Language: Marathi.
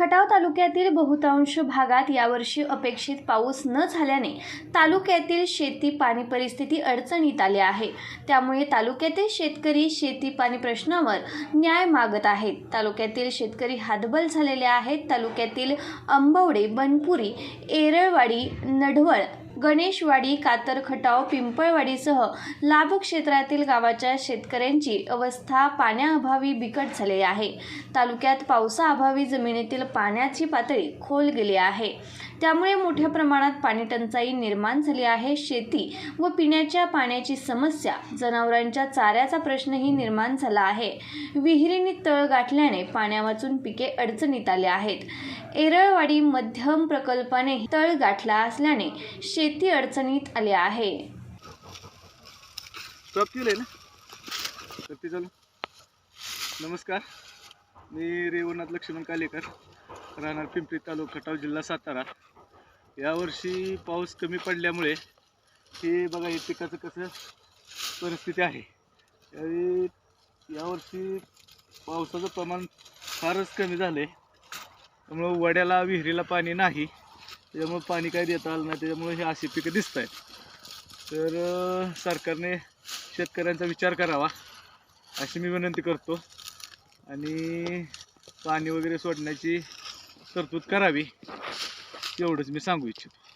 खटाव तालुक्यातील बहुतांश भागात यावर्षी अपेक्षित पाऊस न झाल्याने तालुक्यातील शेती पाणी परिस्थिती अडचणीत आली आहे. त्यामुळे तालुक्यातील शेतकरी शेती पाणी प्रश्नावर न्याय मागत आहेत. तालुक्यातील शेतकरी हातबल झालेले आहेत. तालुक्यातील अंबवडे बनपुरी एरळवाडी नढवळ गणेशवाडी कातर खटाव पिंपळवाडीसह लाभ क्षेत्रातील गावाच्या शेतकऱ्यांची अवस्था पाण्याअभावी बिकट झाली आहे. तालुक्यात पावसाअभावी जमिनीतील पाण्याची पातळी खोल गेली आहे. त्यामुळे मोठ्या प्रमाणात पाणी टंचाई निर्माण झाली आहे. शेती व पिण्याच्या पाण्याची समस्या जनावरांच्या चाऱ्याचा प्रश्नही निर्माण झाला आहे. विहिरीने तळ गाठल्याने पाण्यावाचून पिके अडचणीत आले आहेत. एरळवाडी मध्यम प्रकल्पाने तळ गाठला असल्याने शेती अडचणीत आली आहे? ना? तर ते चालू नमस्कार. मी रेवनाथ लक्ष्मण कालेकर. राहणार पिंपरी तालुका खटाव जिल्हा सातारा. यावर्षी पाऊस कमी पडल्यामुळे हे बघा हे पिकाचं कसं परिस्थिती आहे. त्यावेळी यावर्षी पावसाचं प्रमाण फारच कमी झालं आहे त्यामुळं वड्याला विहिरीला पाणी नाही. त्याच्यामुळं पाणी काही देता आलं नाही त्याच्यामुळे हे अशी पिकं दिसत आहेत तर सरकारने शेतकऱ्यांचा विचार करावा अशी मी विनंती करतो. आणि पाणी वगैरे सोडण्याची तरतूद करावी एवढंच मी सांगू इच्छितो.